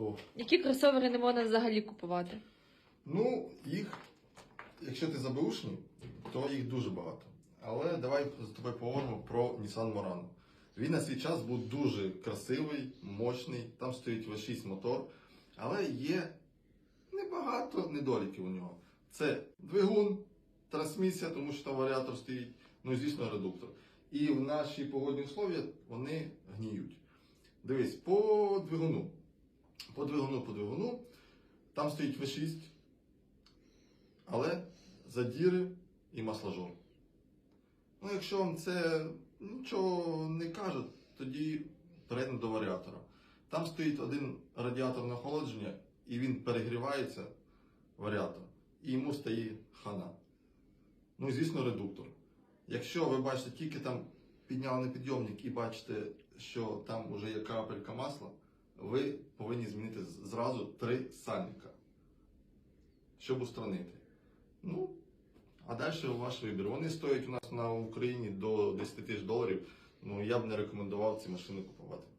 О. Які кросовери не можна взагалі купувати? Ну, їх, якщо ти забеушний, то їх дуже багато. Але давай з тобою поговоримо про Nissan Murano. Він на свій час був дуже красивий, мощний, там стоїть V6 мотор, але є небагато недоліків у нього. Це двигун, трансмісія, тому що там варіатор стоїть, ну і звісно редуктор. І в наші погодні условия вони гніють. Дивись, по двигуну. По двигуну, по двигуну, там стоїть V6, але задіри і масложор. Ну, якщо вам це нічого не каже, тоді перейдемо до варіатора. Там стоїть один радіатор на охолодження, і він перегрівається, варіатор, і йому стає хана. Ну і звісно, редуктор. Якщо ви бачите тільки там підняли на підйомник і бачите, що там вже є крапелька масла, ви повинні змінити зразу три сальника, щоб устранити. Ну, а далі ваш вибір. Вони стоять у нас на Україні до 10 тисяч доларів. Ну я б не рекомендував ці машини купувати.